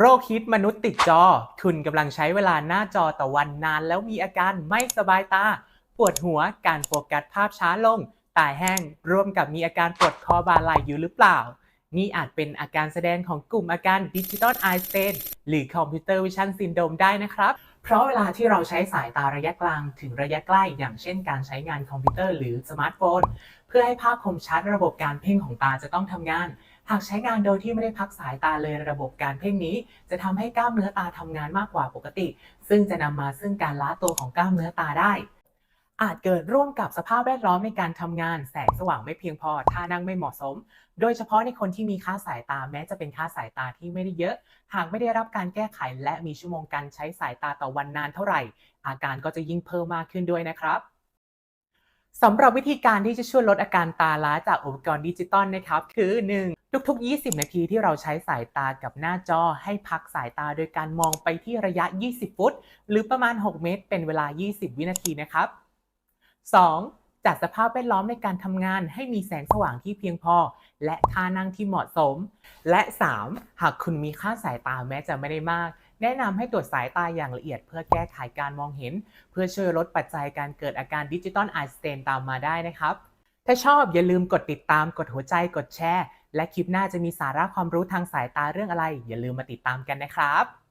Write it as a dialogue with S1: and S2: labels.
S1: โรคฮิตมนุษย์ติดจอ คุณกำลังใช้เวลาหน้าจอต่อวันนาน แล้วมีอาการไม่สบายตา ปวดหัว การโฟกัสภาพช้าลง ตาแห้ง ร่วมกับมีอาการปวดคอบ่าไหล่อยู่หรือเปล่า นี่อาจเป็นอาการแสดงของกลุ่มอาการดิจิตอลไอสเตนหรือคอมพิวเตอร์วิชั่นซินโดมได้นะครับ เพราะเวลาที่เราใช้สายตาระยะกลางถึงระยะใกล้ อย่างเช่น การใช้งานคอมพิวเตอร์หรือสมาร์ทโฟน เพื่อให้ภาพคมชัดระบบการเพ่งของตาจะต้องทำงาน หากใช้งานโดยที่ไม่ได้พักสายตาเลยระบบการเพ่งนี้ จะทำให้กล้ามเนื้อตาทำงานมากกว่าปกติ ซึ่งจะนำมาซึ่งการล้าตัวของกล้ามเนื้อตาได้ อาจเกิดร่วมกับสภาพแวดล้อมในการทำงาน แสงสว่างไม่เพียงพอท่านั่งไม่เหมาะสม โดยเฉพาะในคนที่มีค่าสายตาแม้จะเป็นค่าสายตาที่ไม่ได้เยอะ หากไม่ได้รับการแก้ไข และมีชั่วโมงการใช้สายตาต่อวันนานเท่าไหร่ อาการก็จะยิ่งเพิ่มมากขึ้นด้วยนะครับ สำหรับวิธีการที่จะช่วยลดอาการตาล้าจากอุปกรณ์ดิจิตอลนะครับ คือ 1. ทุกๆ 20 นาทีที่เราใช้สายตากับหน้าจอให้พักสายตาโดยการมองไปที่ระยะ 20 ฟุต หรือประมาณ 6 เมตร เป็นเวลา 20 วินาทีนะครับ 2. จัดสภาพแวดล้อมในการทำงานให้มีแสงสว่างที่เพียงพอ และท่านั่งที่เหมาะสม และ 3. หากคุณมีค่าสายตาแม้จะไม่ได้มาก แนะนำให้ตรวจสายตาอย่างละเอียดเพื่อแก้ไขการมองเห็น เพื่อช่วยลดปัจจัยการเกิดอาการดิจิตอลไอสเตนตามมาได้นะครับ ถ้าชอบอย่าลืมกดติดตามกดหัวใจกดแชร์ และคลิปหน้าจะมีสาระความรู้ทางสายตาเรื่องอะไร อย่าลืมมาติดตามกันนะครับ